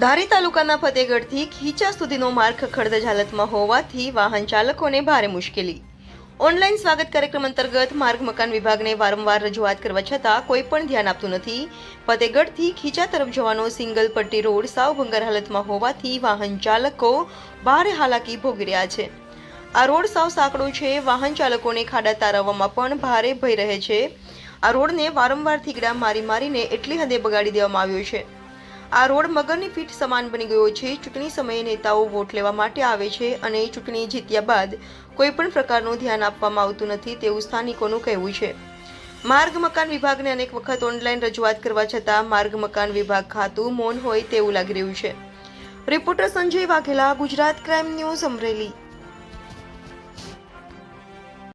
ધારી તાલુકાના ફતેગઢથી ખીચા સુધીનો માર્ગ ખખડધજ હાલતમાં હોવાથી વાહન ચાલકોને ભારે મુશ્કેલી. ઓનલાઈન સ્વાગત કાર્યક્રમ અંતર્ગત માર્ગ મકાન વિભાગને વારંવાર રજૂઆત કરવા છતાં કોઈ પણ ધ્યાન આપતું નથી. ફતેગઢથી ખીચા તરફ જવાનો સિંગલ પટ્ટી રોડ સાવ ભંગાર હાલતમાં હોવાથી વાહન ચાલકો ભારે હાલાકી ભોગી રહ્યા છે. આ રોડ સાવ સાંકડો છે, વાહન ચાલકોને ખાડા તારવવામાં પણ ભારે ભય રહે છે. આ રોડને વારંવાર થીગડા મારી મારીને એટલી હદે બગાડી દેવામાં આવ્યો છે. આ રોડ મગરની ફીટ સમાન બની ગયો છે. ચૂંટણી સમયે નેતાઓ વોટ લેવા માટે આવે છે અને ચૂંટણી જીત્યા બાદ કોઈ પણ પ્રકારનું ધ્યાન આપવામાં આવતું નથી તેવું સ્થાનિકોનું કહેવું છે. માર્ગ મકાન વિભાગને અનેક વખત ઓનલાઈન રજૂઆત કરવા છતાં માર્ગ મકાન વિભાગ ખાતું મૌન હોય તેવું લાગી રહ્યું છે. Reporter Sanjay Vaghela, Gujarat crime news Amreli.